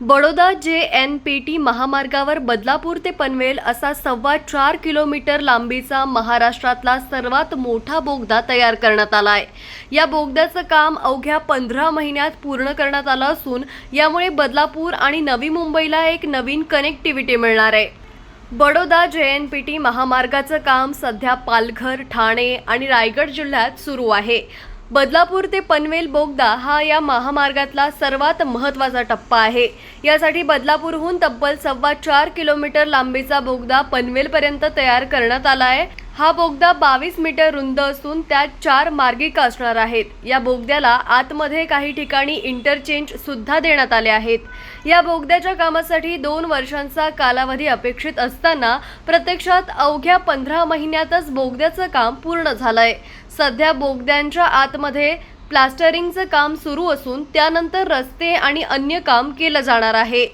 बडोदा जे N P T महामार्गावर बदलापूर ते पनवेल असा सव्वा चार किलोमीटर लांबीचा महाराष्ट्रातला सर्वात मोठा बोगदा तयार करण्यात आला आहे या बोगद्याचं काम अवघ्या पंधरा महिन्यात पूर्ण करण्यात आलं असून यामुळे बदलापूर आणि नवी मुंबईला एक नवीन कनेक्टिव्हिटी मिळणार आहे. बडोदा जे एन पी टी महामार्गाचं काम सध्या पालघर ठाणे आणि रायगड जिल्ह्यात सुरू आहे. बदलापूर ते पनवेल बोगदा हा या महामार्गातला सर्वात महत्त्वाचा टप्पा आहे. यासाठी बदलापूरहून तब्बल सव्वा चार किलोमीटर लांबीचा बोगदा पनवेलपर्यंत तयार करण्यात आला आहे. हा बोगदा बावीस मीटर रुंद असून त्यात चार मार्गिका असणार आहेत. या बोगद्याला आतमध्ये काही ठिकाणी इंटरचेंज सुद्धा देण्यात आले आहेत. या बोगद्याच्या कामासाठी दोन वर्षांचा कालावधी अपेक्षित असताना प्रत्यक्षात अवघ्या पंधरा महिन्यातच बोगद्याचं काम पूर्ण झालंय. सध्या बोगद्यांच्या आतमध्ये प्लास्टरिंगचं काम सुरू असून त्यानंतर रस्ते आणि अन्य काम केलं जाणार आहे.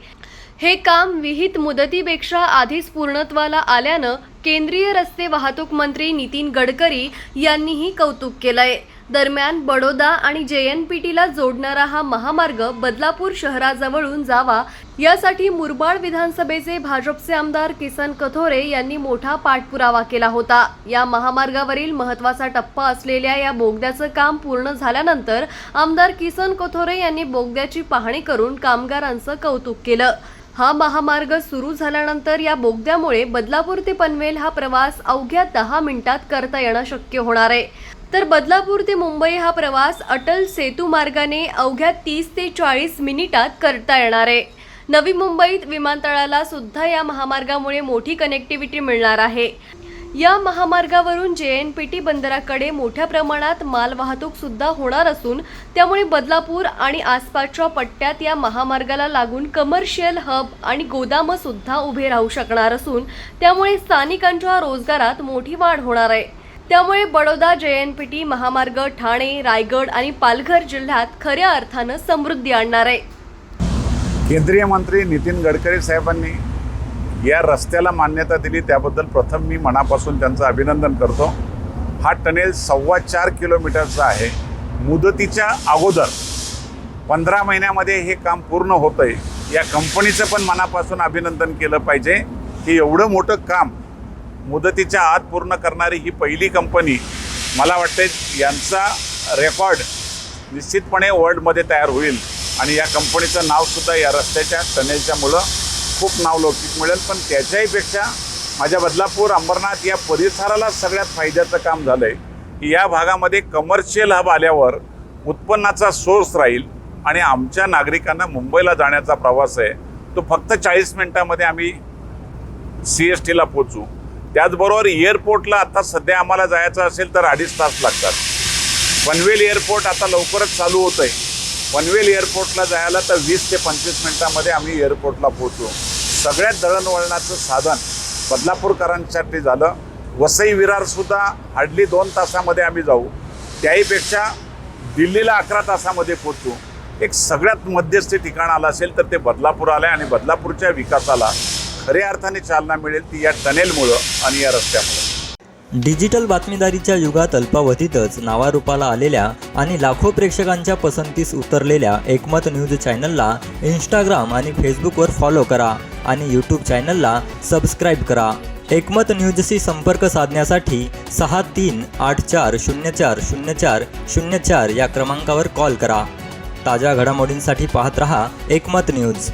हे काम विहित मुदतीपेक्षा आधीच पूर्णत्वाला आल्यानं केंद्रीय रस्ते वाहतूक मंत्री नितीन गडकरी यांनीही कौतुक केलंय. दरम्यान बडोदा आणि जे एन पी टीला जोडणारा हा महामार्ग बदलापूर शहराजवळून जावा यासाठी मुरबाड विधानसभेचे भाजपचे आमदार किसन कथोरे यांनी मोठा पाठपुरावा केला होता. या महामार्गावरील महत्त्वाचा टप्पा असलेल्या या बोगद्याचं काम पूर्ण झाल्यानंतर आमदार किसन कथोरे यांनी बोगद्याची पाहणी करून कामगारांचं कौतुक केलं. हा महामार्ग सुरू झाल्यानंतर या बोगद्यामुळे बदलापूर ते पनवेल हा प्रवास अवघ्या दहा मिनिटात करता येणं शक्य होणार आहे. तर बदलापूर ते मुंबई हा प्रवास अटल सेतू मार्गाने अवघ्या तीस ते चाळीस मिनिटात करता येणार आहे. नवी मुंबईत विमानतळाला सुद्धा या महामार्गामुळे मोठी कनेक्टिव्हिटी मिळणार आहे. या महामार्गावरून जे एन पी टी बंदराकडे मोठ्या प्रमाणात मालवाहतूक सुद्धा होणार असून त्यामुळे बदलापूर आणि आसपासच्या पट्ट्यात या महामार्गाला लागून कमर्शियल हब आणि गोदामं सुद्धा उभे राहू शकणार असून त्यामुळे स्थानिकांच्या रोजगारात मोठी वाढ होणार आहे. त्यामुळे बडोदा जे एन पी टी महामार्ग ठाणे रायगड आणि पालघर जिल्ह्यात खऱ्या अर्थानं समृद्धी आणणार आहे. केंद्रीय मंत्री नितीन गडकरी साहेबांनी या रस्त्याला मान्यता दिली त्याबद्दल प्रथम मी मनापासून त्यांचं अभिनंदन करतो. हा टनेल सव्वा चार किलोमीटरचा आहे. मुदतीच्या अगोदर पंधरा महिन्यामध्ये हे काम पूर्ण होतं आहे या कंपनीचं पण मनापासून अभिनंदन केलं पाहिजे. की एवढं मोठं काम मुदतीच्या आत पूर्ण करणारी ही पहिली कंपनी मला वाटते यांचा रेकॉर्ड निश्चितपणे वर्ल्डमध्ये तयार होईल. आणि या कंपनीचं नावसुद्धा या रस्त्याच्या टनेलच्या मुलं खूप नावलौकिक मिळेल. पण त्याच्याहीपेक्षा माझ्या बदलापूर अंबरनाथ या परिसराला सगळ्यात फायद्याचं काम झालं आहे की या भागामध्ये कमर्शियल हब आल्यावर उत्पन्नाचा सोर्स राहील आणि आमच्या नागरिकांना मुंबईला जाण्याचा प्रवास आहे. तो फक्त चाळीस मिनटामध्ये आम्ही सी एस टीला पोचू त्याचबरोबर एअरपोर्टला आता सध्या आम्हाला जायचं असेल तर अडीच तास लागतात. पनवेल एअरपोर्ट आता लवकरच चालू होतं आहे पनवेल एअरपोर्टला जायला तर वीस ते पंचवीस मिनटामध्ये आम्ही एअरपोर्टला पोहोचू. सगळ्यात दळणवळणाचं साधन बदलापूरकरांसाठी झालं. वसई विरारसुद्धा हार्डली दोन तासामध्ये आम्ही जाऊ. त्याहीपेक्षा दिल्लीला अकरा तासामध्ये पोचू एक सगळ्यात मध्यस्थी ठिकाण आलं असेल तर ते बदलापूर आलं आहे आणि बदलापूरच्या विकासाला खऱ्या अर्थाने चालना मिळेल ती या टनेलमुळं आणि या रस्त्यामुळं. डिजिटल बातमीदारीच्या युगात अल्पावधीतच नावारूपाला आलेल्या आणि लाखो प्रेक्षकांच्या पसंतीस उतरलेल्या एकमत न्यूज चॅनलला इंस्टाग्राम आणि फेसबुकवर फॉलो करा आणि यूट्यूब चॅनलला सबस्क्राईब करा. एकमत न्यूजशी संपर्क साधण्यासाठी सहा तीन आठ चार शून्य चार शून्य चार शून्य चार या क्रमांकावर कॉल करा. ताज्या घडामोडींसाठी पाहत रहा एकमत न्यूज.